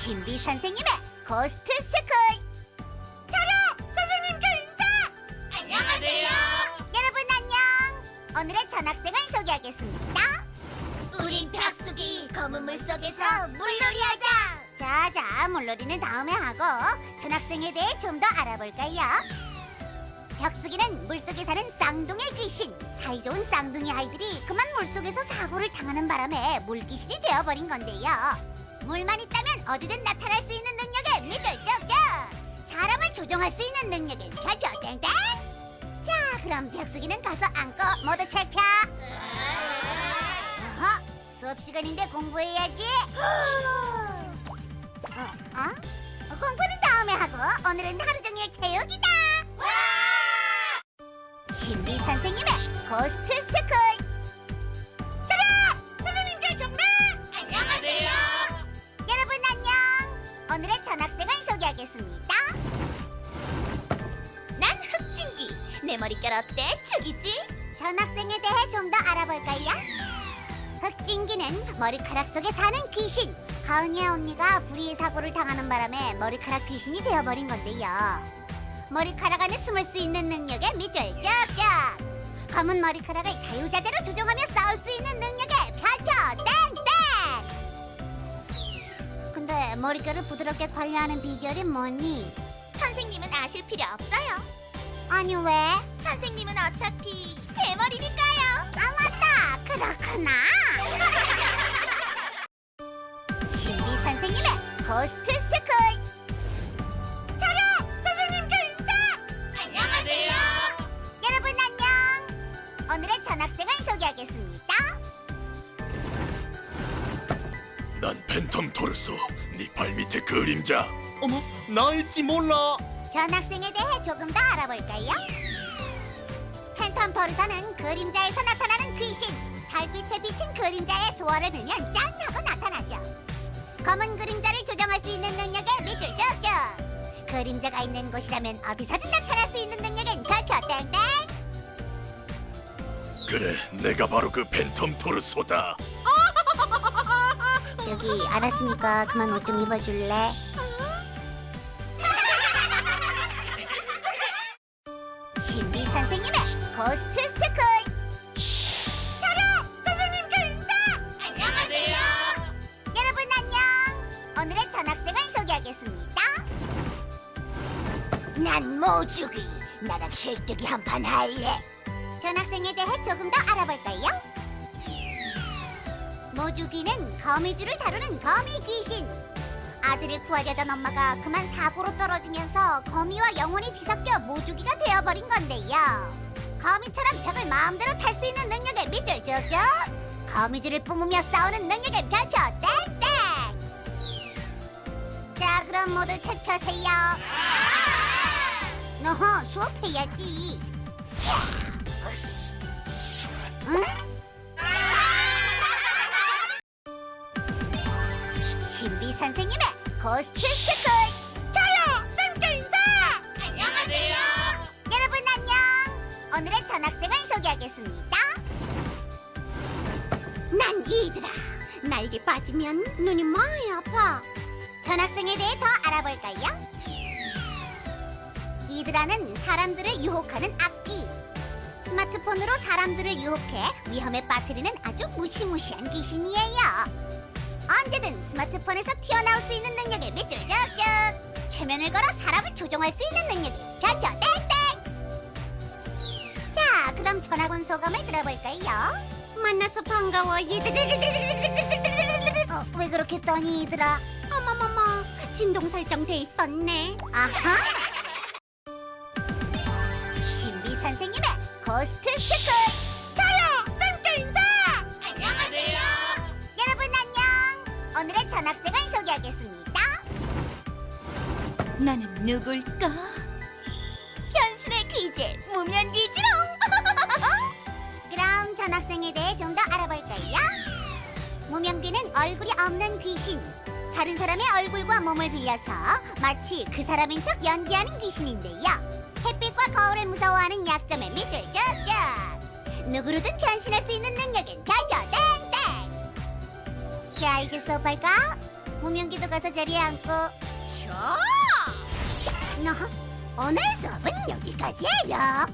신비 선생님의 고스트 스쿨. 차려! 선생님께 인사! 안녕하세요. 여러분 안녕. 오늘의 전학생을 소개하겠습니다. 우린 벽수기 검은 물 속에서 물놀이 하자. 자자 물놀이는 다음에 하고 전학생에 대해 좀 더 알아볼까요? 벽수기는 물속에 사는 쌍둥이 귀신 사이좋은 쌍둥이 아이들이 그만 물속에서 사고를 당하는 바람에 물귀신이 되어버린 건데요. 물만 있다면 어디든 나타날 수 있는 능력에 미들 쭉쭉 사람을 조종할 수 있는 능력엔 별표 땡땡. 자 그럼 벽수기는 가서 앉고 모두 체크 어허 수업 시간인데 공부해야지. 어, 어? 공부는 다음에 하고 오늘은 하루 종일 체육이다. 신비 선생님의 고스트 스쿨 내 머릿결 어때? 죽이지? 전학생에 대해 좀 더 알아볼까요? 흑진기는 머리카락 속에 사는 귀신 가은이의 언니가 불의의 사고를 당하는 바람에 머리카락 귀신이 되어버린 건데요 머리카락 안에 숨을 수 있는 능력에 밑줄 쭉쭉 검은 머리카락을 자유자재로 조종하며 싸울 수 있는 능력에 별표 땡땡 근데 머릿결을 부드럽게 관리하는 비결이 뭐니? 선생님은 아실 필요 없어요. 아니 왜? 선생님은 어차피 대머리니까요. 아 맞다. 그렇구나. 신비 선생님의 고스트 스쿨. 차려 선생님께 인사! 안녕하세요. 여러분 안녕. 오늘의 전학생을 소개하겠습니다. 난 팬텀 토르소. 네 발밑에 그림자. 어머 나일지 몰라 전 학생에 대해 조금 더 알아볼까요? 팬텀 토르사는 그림자에서 나타나는 귀신. 달빛에 비친 그림자의 소원을 빌면 짠 하고 나타나죠. 검은 그림자를 조정할 수 있는 능력에 밑줄 쭉쭉. 그림자가 있는 곳이라면 어디서든 나타날 수 있는 능력엔 별표 땡땡 그래 내가 바로 그 팬텀 토르소다. 저기 알았으니까 그만 옷 좀 입어줄래? 고스트 스쿨 차려 선생님께 인사 안녕하세요. 여러분 안녕 오늘의 전학생을 소개하겠습니다 난 모주기. 나랑 쉐이뜨기 한판 할래. 전학생에 대해 조금 더 알아볼까요? 모주기는 거미줄을 다루는 거미 귀신. 아들을 구하려던 엄마가 그만 사고로 떨어지면서 거미와 영혼이 뒤섞여 모주기가 되어버린 건데요. 거미처럼 벽을 마음대로 탈 수 있는 능력에 밑줄 쭉쭉. 거미줄을 뿜으며 싸우는 능력에 별표 땡땡. 자, 그럼 모두 책 펴세요. 너허 수업해야지. 응? 신비 선생님의 고스트 스쿨 빠지면 눈이 많이 아파. 전학생에 대해 더 알아볼까요? 이드라는 사람들을 유혹하는 악귀 스마트폰으로 사람들을 유혹해 위험에 빠뜨리는 아주 무시무시한 귀신이에요 언제든 스마트폰에서 튀어나올 수 있는 능력에 밑줄 쭉쭉 최면을 걸어 사람을 조종할 수 있는 능력이 별표 땡땡 자 그럼 전학 온 소감을 들어볼까요? 만나서 반가워 어, 왜 그렇게 떠니 이들아? 어머머머 진동 설정돼 있었네. 아하! 신비 선생님의 고스트 스쿨 저요! 쌤께 인사! 안녕하세요. 여러분 안녕. 오늘의 전학생을 소개하겠습니다. 나는 누굴까? 현실의 귀재 무면 귀지 무명귀는 얼굴이 없는 귀신 다른 사람의 얼굴과 몸을 빌려서 마치 그 사람인 척 연기하는 귀신인데요 햇빛과 거울을 무서워하는 약점에 밑줄 쭉쭉 누구로든 변신할 수 있는 능력은 별표 땡땡 자 이제 수업할까? 무명기도 가서 자리에 앉고. 너 오늘 수업은 여기까지예요. 아,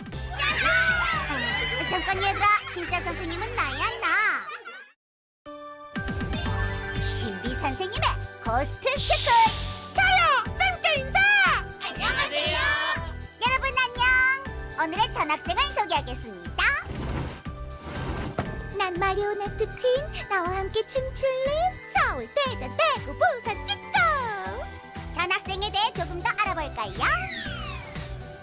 잠깐 얘들아, 진짜 선생님은 나야 나. 선생님의 고스트 스쿨. 저요, 쌤께 인사. 안녕하세요. 여러분 안녕. 오늘의 전학생을 소개하겠습니다. 난 마리오네트 퀸 나와 함께 춤출래? 서울, 대전, 대구, 부산 찍고 전학생에 대해 조금 더 알아볼까요?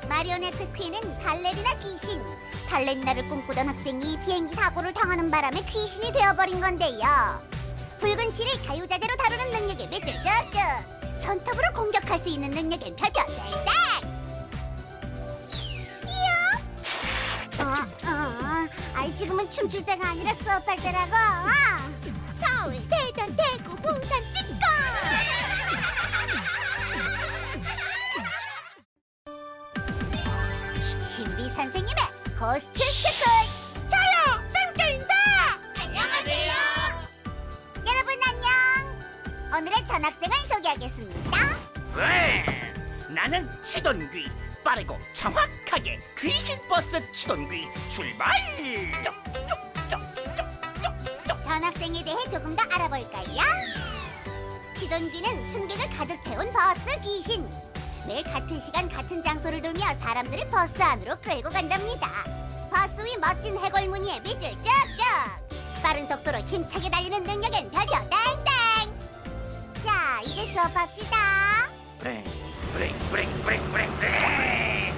마리오네트 퀸은 발레리나 귀신. 발레리나를 꿈꾸던 학생이 비행기 사고를 당하는 바람에 귀신이 되어버린 건데요. 붉은 실을 자유자재로 다루는 능력에 밑줄 쭉쭉. 손톱으로 공격할 수 있는 능력엔 별표 땡땡. 이야. 어, 어, 아이 지금은 춤출 때가 아니라 수업할 때라고. 서울, 대전, 대구, 부산 찍고 신비 선생님의 고스트 나는 치돈귀. 빠르고 정확하게 귀신 버스 치돈귀. 출발! 전학생에 대해 조금 더 알아볼까요? 지돈귀는 승객을 가득 태운 버스 귀신. 매일 같은 시간 같은 장소를 돌며 사람들을 버스 안으로 끌고 간답니다. 버스 위 멋진 해골 무늬에 밑줄 쭉쭉 빠른 속도로 힘차게 달리는 능력엔 별표 땡땡. 자 이제 수업합시다 브레잉 브레잉 브레잉 브레잉 브레잉 브레잉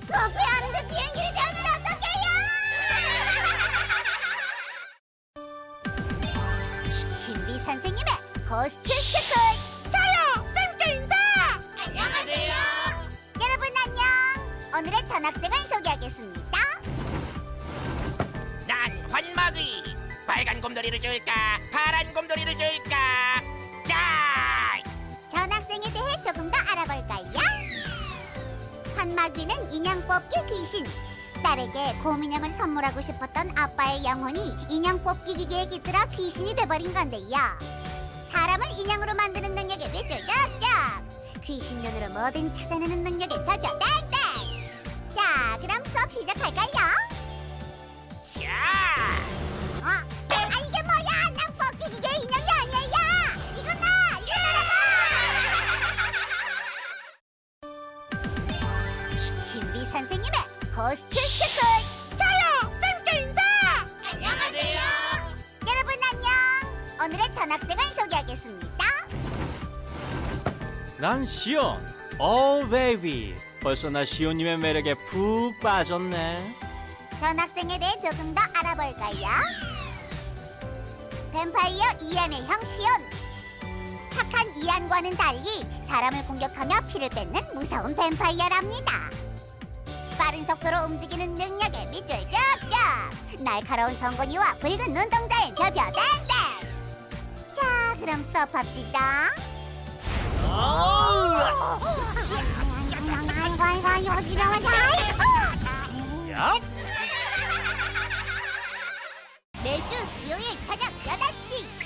수업을 하는데 비행기를 태우면 어떡해요? 신비 선생님의 고스트 스쿨 저요 쌤께 인사! 안녕하세요. 여러분 안녕. 오늘의 전학생을 소개하겠습니다. 난 환마귀. 빨간 곰돌이를 줄까? 파란 곰돌이를 줄까? 자 전학생에 대해 조금 더 알아볼까요? 한마귀는 인형 뽑기 귀신. 딸에게 곰인형을 선물하고 싶었던 아빠의 영혼이 인형 뽑기 기계에 깃들어 귀신이 돼버린 건데요. 사람을 인형으로 만드는 능력에 밑줄 쫙쫙. 귀신 눈으로 뭐든 찾아내는 능력에 별표 땡땡. 자, 그럼 수업 시작할까요? 난 시온. 오 베이비. 벌써 나 시온님의 매력에 푹 빠졌네. 전 학생에 대해 조금 더 알아볼까요? 뱀파이어 이안의 형 시온 착한 이안과는 달리 사람을 공격하며 피를 뺏는 무서운 뱀파이어랍니다 빠른 속도로 움직이는 능력에 밑줄 쭉쭉 날카로운 성건이와 붉은 눈동자엔 별표 땡땡 자 그럼 수업합시다 얍. 매주 수요일 저녁 8시